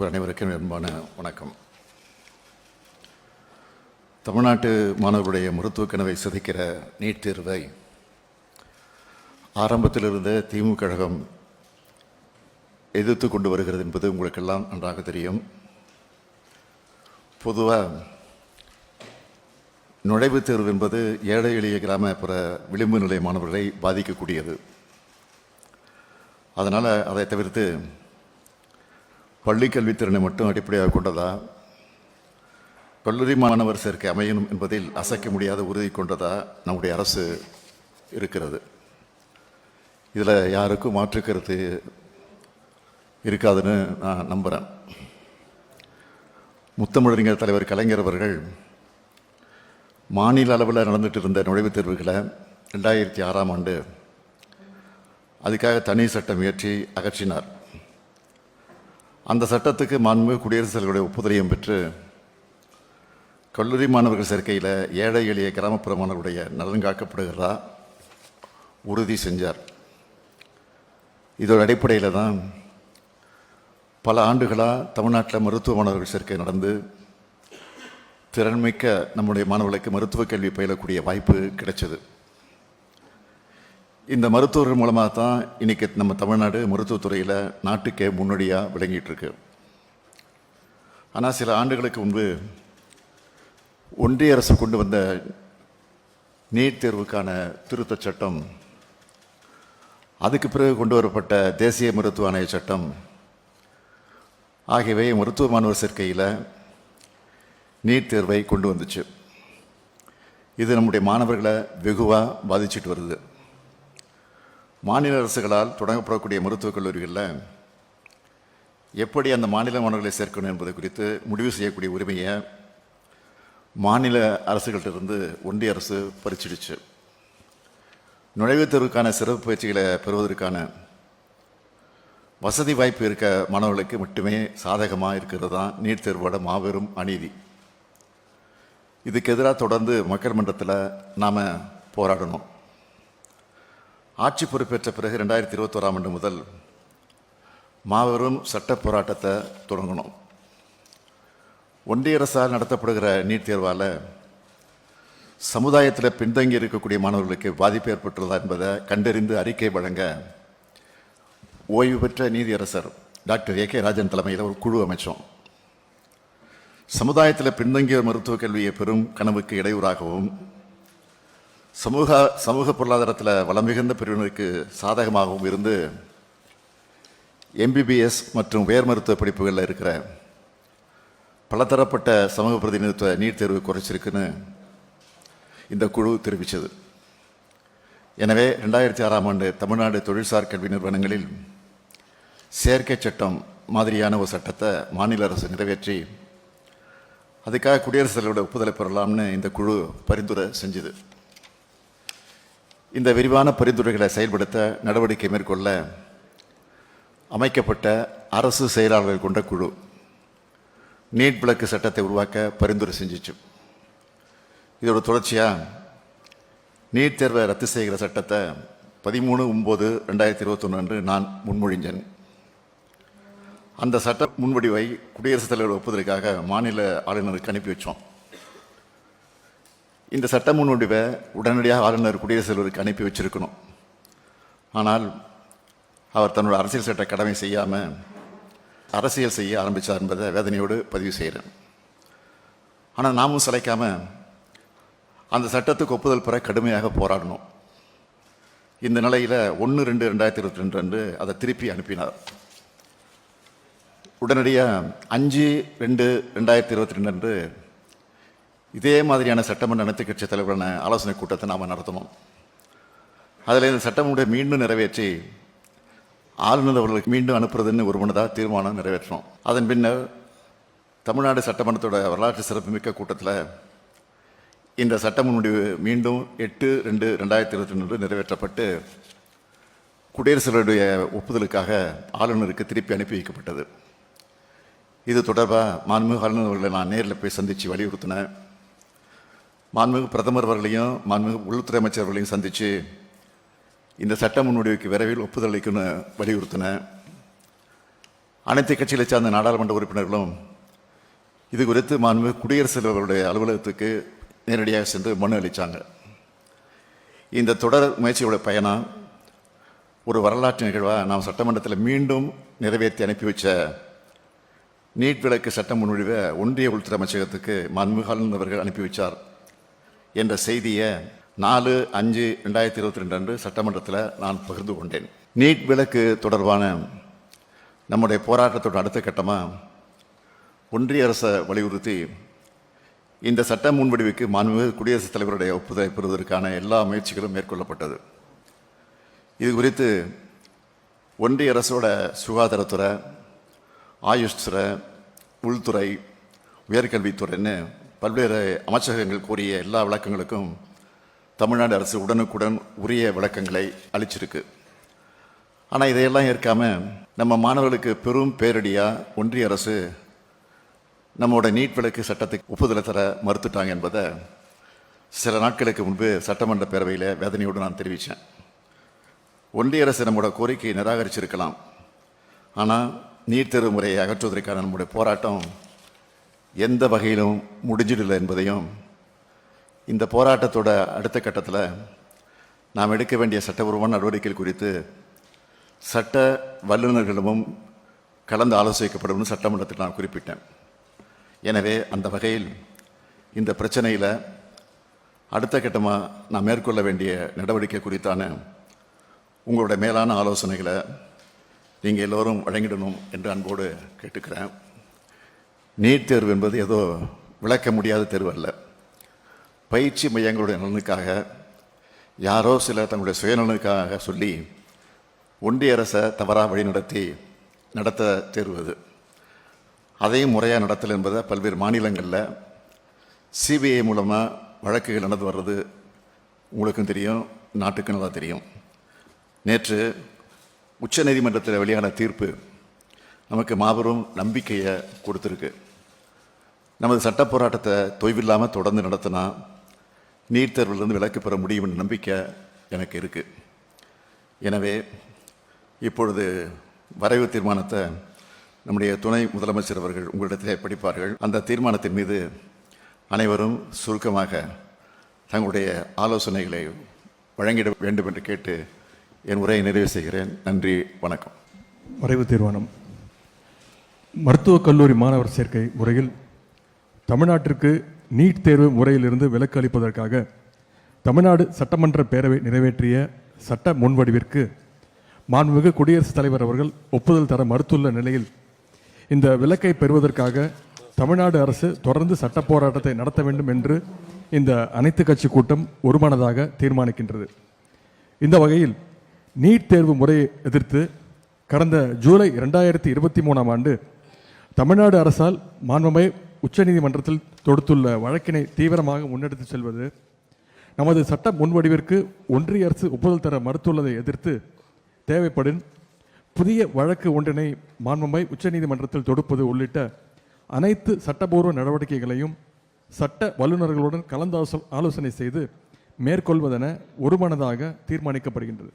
உங்கள் அனைவருக்கும் அன்பான வணக்கம். தமிழ்நாட்டு மாணவருடைய மருத்துவ கனவை சிதைக்கிற நீட் தேர்வை ஆரம்பத்தில் இருந்த திமுக கழகம் எதிர்த்து கொண்டு வருகிறது என்பது உங்களுக்கெல்லாம் நன்றாக தெரியும். பொதுவாக நுழைவுத் தேர்வு என்பது ஏழை எளிய கிராமப்புற விளிம்பு நிலை மாணவர்களை பாதிக்கக்கூடியது. அதனால் அதை தவிர்த்து பள்ளி கல்வித்திறனை மட்டும் அடிப்படையாக கொண்டதா? கல்லூரி மாணவர் சேர்க்கை அமையணும் என்பதில் அசைக்க முடியாத உறுதி கொண்டதா நம்முடைய அரசு இருக்கிறது? இதில் யாருக்கும் மாற்று கருத்து இருக்காதுன்னு நான் நம்புகிறேன் முத்தமிழறிஞர் தலைவர் கலைஞர் அவர்கள் மாநில அளவில் நடந்துட்டு இருந்த நுழைவுத் தேர்வுகளை ரெண்டாயிரத்தி ஆறாம் ஆண்டு அதுக்காக தனி சட்டம் இயற்றி அகற்றினார். அந்த சட்டத்துக்கு மாண்பு குடியரசுத் தலைவருடைய ஒப்புதலையும் பெற்று கல்லூரி மாணவர்கள் சேர்க்கையில் ஏழை எளிய கிராமப்புற மாணவருடைய நலன் காக்கப்படுகிறதா உறுதி செஞ்சார். இதோட அடிப்படையில் தான் பல ஆண்டுகளாக தமிழ்நாட்டில் மருத்துவ மாணவர்கள் சேர்க்கை நடந்து திறன்மிக்க நம்முடைய மாணவர்களுக்கு மருத்துவ கல்வி பயிலக்கூடிய வாய்ப்பு கிடைச்சது. இந்த மருத்துவர்கள் மூலமாக தான் இன்றைக்கி நம்ம தமிழ்நாடு மருத்துவத்துறையில் நாட்டுக்கே முன்னோடியாக விளங்கிட்டு இருக்கு ஆனால் சில ஆண்டுகளுக்கு முன்பு ஒன்றிய அரசு கொண்டு வந்த நீட் தேர்வுக்கான திருத்தச் சட்டம் அதுக்கு பிறகு கொண்டு வரப்பட்ட தேசிய மருத்துவ ஆணைய சட்டம் ஆகியவை மருத்துவ மாணவர் சேர்க்கையில் நீட் தேர்வை கொண்டு வந்துச்சு. இது நம்முடைய மாணவர்களை வெகுவாக பாதிச்சிட்டு வருது. மாநில அரசுகளால் தொடங்கப்படக்கூடிய மருத்துவக் கல்லூரிகளில் எப்படி அந்த மாநில மாணவர்களை சேர்க்கணும் என்பது குறித்து முடிவு செய்யக்கூடிய உரிமையை மாநில அரசுகள்கிட்டருந்து ஒன்றிய அரசு பறிச்சிடுச்சு. நுழைவுத் தேர்வுக்கான சிறப்பு பயிற்சிகளை பெறுவதற்கான வசதி வாய்ப்பு இருக்க மாணவர்களுக்கு மட்டுமே சாதகமாக இருக்கிறது தான் நீட் தேர்வோட மாபெரும் அநீதி. இதுக்கு எதிராக தொடர்ந்து மக்கள் மன்றத்தில் நாம் போராடணும். ஆட்சி பொறுப்பேற்ற பிறகு ரெண்டாயிரத்தி இருபத்தோராம் ஆண்டு முதல் மாபெரும் சட்ட போராட்டத்தை தொடங்கணும். ஒன்றிய அரசால் நடத்தப்படுகிற நீட் தேர்வால் சமுதாயத்தில் பின்தங்கி இருக்கக்கூடிய மாணவர்களுக்கு பாதிப்பு ஏற்பட்டுள்ளதா என்பதை கண்டறிந்து அறிக்கை வழங்க ஓய்வு பெற்ற நீதியரசர் டாக்டர் ஏ கே ராஜன் தலைமையில் ஒரு குழு அமைச்சோம். சமுதாயத்தில் பின்தங்கிய மருத்துவக் கல்வியை பெறும் கனவுக்கு இடையூறாகவும் சமூக சமூக பொருளாதாரத்தில் வளம் மிகுந்த பிரிவினருக்கு சாதகமாகவும் இருந்து எம்பிபிஎஸ் மற்றும் உயர் மருத்துவ படிப்புகளில் இருக்கிற பலதரப்பட்ட சமூக பிரதிநிதித்துவ நீட் தேர்வு குறைச்சிருக்குன்னு இந்த குழு தெரிவித்தது எனவே ரெண்டாயிரத்தி ஆறாம் ஆண்டு தமிழ்நாடு தொழில்சார் கல்வி நிறுவனங்களில் செயற்கை சட்டம் மாதிரியான ஒரு சட்டத்தை மாநில அரசு நிறைவேற்றி அதுக்காக குடியரசுத் தலைவரோட ஒப்புதலை பெறலாம்னு இந்த குழு பரிந்துரை செஞ்சுது. இந்த விரிவான பரிந்துரைகளை செயல்படுத்த நடவடிக்கை மேற்கொள்ள அமைக்கப்பட்ட அரசு செயலாளர்கள் கொண்ட குழு நீட் விளக்கு சட்டத்தை உருவாக்க பரிந்துரை செஞ்சிச்சு. இதோட தொடர்ச்சியாக நீட் தேர்வை ரத்து செய்கிற சட்டத்தை பதிமூணு ஒம்பது ரெண்டாயிரத்தி இருபத்தொன்று அன்று நான் முன்மொழிஞ்சேன். அந்த சட்ட முன்வடிவை குடியரசுத் தலைவர் ஒப்புதலுக்காக மாநில ஆளுநருக்கு அனுப்பி வச்சோம். இந்த சட்ட முன்வடிவை உடனடியாக ஆளுநர் குடியரசுத் தலைவருக்கு அனுப்பி வச்சிருக்கணும். ஆனால் அவர் தன்னோட அரசியல் சட்ட கடமை செய்யாமல் அரசியல் செய்ய ஆரம்பித்தார் என்பதை வேதனையோடு பதிவு செய்கிறேன். ஆனால் நாமும் சிலைக்காமல் அந்த சட்டத்துக்கு ஒப்புதல் பெற கடுமையாக போராடணும். இந்த நிலையில் ஒன்று ரெண்டு ரெண்டாயிரத்தி இருபத்தி ரெண்டு அன்று அதை திருப்பி அனுப்பினார். உடனடியாக அஞ்சு ரெண்டு ரெண்டாயிரத்தி இருபத்தி ரெண்டு அன்று இதே மாதிரியான சட்டமன்ற அனைத்து கட்சி தலைவரான ஆலோசனை கூட்டத்தை நாம் நடத்தணும் அதில் இந்த சட்டமுடைய மீண்டும் நிறைவேற்றி ஆளுநர் அவர்களுக்கு மீண்டும் அனுப்புறதுன்னு ஒருமனதாக தீர்மானம் நிறைவேற்றணும் அதன் பின்னர் தமிழ்நாடு சட்டமன்றத்தோட வரலாற்று சிறப்புமிக்க கூட்டத்தில் இந்த சட்ட முன்வடிவு மீண்டும் எட்டு ரெண்டு ரெண்டாயிரத்தி இருபத்தி ரெண்டு நிறைவேற்றப்பட்டு குடியரசுடைய ஒப்புதலுக்காக ஆளுநருக்கு திருப்பி அனுப்பி வைக்கப்பட்டது. இது தொடர்பாக மாண்புமிகு ஆளுநர் அவர்களை நான் நேரில் போய் சந்தித்து வலியுறுத்தினேன். மாண்புமிகு பிரதமர் அவர்களையும் மாண்புமிகு உள்துறை அமைச்சர் அவர்களையும் சந்தித்து இந்த சட்ட முன்வடிவுக்கு விரைவில் ஒப்புதல் அளிக்கணும்னு வலியுறுத்தினேன். அனைத்து கட்சிகளை சார்ந்த நாடாளுமன்ற உறுப்பினர்களும் இது குறித்து மாண்புமிகு குடியரசுத் தலைவர்களுடைய அலுவலகத்துக்கு நேரடியாக சென்று மனு அளித்தாங்க இந்த தொடர் முயற்சியோட பயணம் ஒரு வரலாற்று நிகழ்வாக நாம் சட்டமன்றத்தில் மீண்டும் நிறைவேற்றி அனுப்பி வச்ச நீட் விளக்கு சட்ட முன்வடிவை ஒன்றிய உள்துறை அமைச்சகத்துக்கு மன்முகாலன் அவர்கள் அனுப்பி வச்சார். என்ற செய்தியை நாலு அஞ்சு ரெண்டாயிரத்தி இருபத்தி ரெண்டு அன்று சட்டமன்றத்தில் நான் பகிர்ந்து கொண்டேன். நீட் விலக்கு தொடர்பான நம்முடைய போராட்டத்தோட அடுத்த கட்டமாக ஒன்றிய அரசை வலியுறுத்தி இந்த சட்ட முன்வடிவுக்கு மாண்புமிகு குடியரசுத் தலைவருடைய ஒப்புதலை பெறுவதற்கான எல்லா முயற்சிகளும் மேற்கொள்ளப்பட்டது. இது குறித்து ஒன்றிய அரசோட சுகாதாரத்துறை ஆயுஷ் துறை உள்துறை உயர்கல்வித்துறைன்னு பல்வேறு அமைச்சகங்கள் கூறிய எல்லா விளக்கங்களுக்கும் தமிழ்நாடு அரசு உடனுக்குடன் உரிய விளக்கங்களை அளிச்சிருக்கு. ஆனால் இதையெல்லாம் ஏற்காமல் நம்ம மாணவர்களுக்கு பெரும் பேரடியாக ஒன்றிய அரசு நம்மளோட நீட் விளக்கு சட்டத்துக்கு ஒப்புதலை தர மறுத்துட்டாங்க என்பதை சில நாட்களுக்கு முன்பு சட்டமன்ற பேரவையில் வேதனையோடு நான் தெரிவித்தேன் ஒன்றிய அரசு நம்மளோட கோரிக்கையை நிராகரிச்சிருக்கலாம். ஆனால் நீட் தேர்வு முறையை அகற்றுவதற்கான நம்முடைய போராட்டம் எந்த வகையிலும் முடிஞ்சிடல என்பதையும் இந்த போராட்டத்தோட அடுத்த கட்டத்தில் நாம் எடுக்க வேண்டிய சட்டபூர்வமான நடவடிக்கைகள் குறித்து சட்ட வல்லுநர்களிடமும் கலந்து ஆலோசிக்கப்படும் சட்டமன்றத்தில் நான் குறிப்பிட்டேன். எனவே அந்த வகையில் இந்த பிரச்சனையில் அடுத்த கட்டமாக நான் மேற்கொள்ள வேண்டிய நடவடிக்கை குறித்தான உங்களுடைய மேலான ஆலோசனைகளை நீங்கள் எல்லோரும் வழங்கிடணும் என்று அன்போடு கேட்டுக்கிறேன். நீட் தேர்வு என்பது ஏதோ விளக்க முடியாத தேர்வு அல்ல. பயிற்சி மையங்களுடைய நலனுக்காக யாரோ சிலர் தங்களுடைய சுயநலனுக்காக சொல்லி ஒன்றிய அரசை தவறாக வழிநடத்தி நடத்த தேர்வு அது. அதையும் முறையாக நடத்தல் என்பதை பல்வேறு மாநிலங்களில் சிபிஐ மூலமாக வழக்குகள் நடந்து வர்றது உங்களுக்கும் தெரியும் நாட்டுக்கும் நல்லா தெரியும். நேற்று உச்சநீதிமன்றத்தில் வெளியான தீர்ப்பு நமக்கு மாபெரும் நம்பிக்கையை கொடுத்துருக்கு. நமது சட்ட போராட்டத்தை தொய்வில்லாமல் தொடர்ந்து நடத்தினா நீட் தேர்விலிருந்து விலக்கு பெற முடியும் நம்பிக்கை எனக்கு இருக்குது எனவே இப்பொழுது வரைவு தீர்மானத்தை நம்முடைய துணை முதலமைச்சர் அவர்கள் உங்களிடத்திலே படிப்பார்கள். அந்த தீர்மானத்தின் மீது அனைவரும் சுருக்கமாக தங்களுடைய ஆலோசனைகளை வழங்கிட வேண்டும் என்று கேட்டு என் உரையை நிறைவு செய்கிறேன். நன்றி வணக்கம். வரைவு தீர்மானம். மருத்துவக் கல்லூரி மாணவர் சேர்க்கை முறையில் தமிழ்நாட்டிற்கு நீட் தேர்வு முறையிலிருந்து விலக்கு அளிப்பதற்காக தமிழ்நாடு சட்டமன்ற பேரவை நிறைவேற்றிய சட்ட முன்வடிவிற்கு மாண்புமிகு குடியரசுத் தலைவர் அவர்கள் ஒப்புதல் தர மறுத்துள்ள நிலையில் இந்த விலக்கை பெறுவதற்காக தமிழ்நாடு அரசு தொடர்ந்து சட்ட போராட்டத்தை நடத்த வேண்டும் என்று இந்த அனைத்து கட்சி கூட்டம் ஒருமனதாக தீர்மானிக்கின்றது. இந்த வகையில் நீட் தேர்வு முறையை எதிர்த்து கடந்த ஜூலை இரண்டாயிரத்தி இருபத்தி மூணாம் ஆண்டு தமிழ்நாடு அரசால் மாண்புமை உச்சநீதிமன்றத்தில் தொடுத்துள்ள வழக்கினை தீவிரமாக முன்னெடுத்து செல்வது நமது சட்ட முன்வடிவிற்கு ஒன்றிய அரசு ஒப்புதல் தர மறுத்துள்ளதை எதிர்த்து தேவைப்படும் புதிய வழக்கு ஒன்றினை மாண்புமை உச்சநீதிமன்றத்தில் தொடுப்பது உள்ளிட்ட அனைத்து சட்டபூர்வ நடவடிக்கைகளையும் சட்ட வல்லுநர்களுடன் கலந்து ஆலோசனை செய்து மேற்கொள்வதென ஒருமனதாக தீர்மானிக்கப்படுகின்றது.